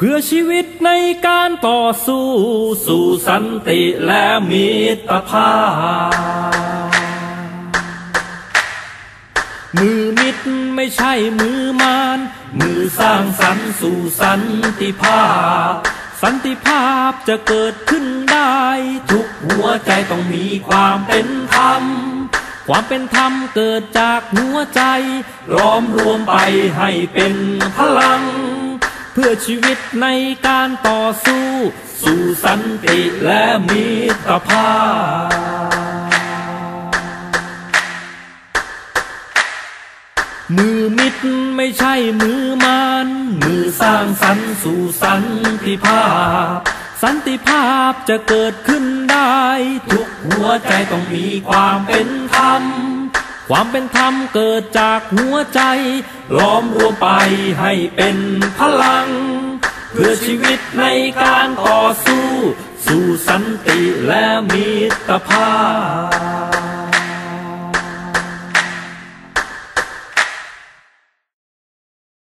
เพื่อชีวิตในการต่อสู้ สู่สันติและมิตรภาพ มือมิตรไม่ใช่มือมาร มือสร้างสรรค์สู่สันติภาพ สันติภาพจะเกิดขึ้นได้ ทุกหัวใจต้องมีความเป็นธรรม ความเป็นธรรมเกิดจากหัวใจ ล้อมรวมไปให้เป็นพลัง พื่อชีวิตในการต่อสู้ สู่สันติและมิตรภาพ มือมิตรไม่ใช่มือมารมือสร้างสรรค์สู่สันติภาพ สันติภาพจะเกิดขึ้นได้ ทุกหัวใจต้องมีความเป็น ความเป็นธรรมเกิดจากหัวใจ ล้อมรวมไปให้เป็นพลัง เพื่อชีวิตในการต่อสู้ สู่สันติและมิตรภาพ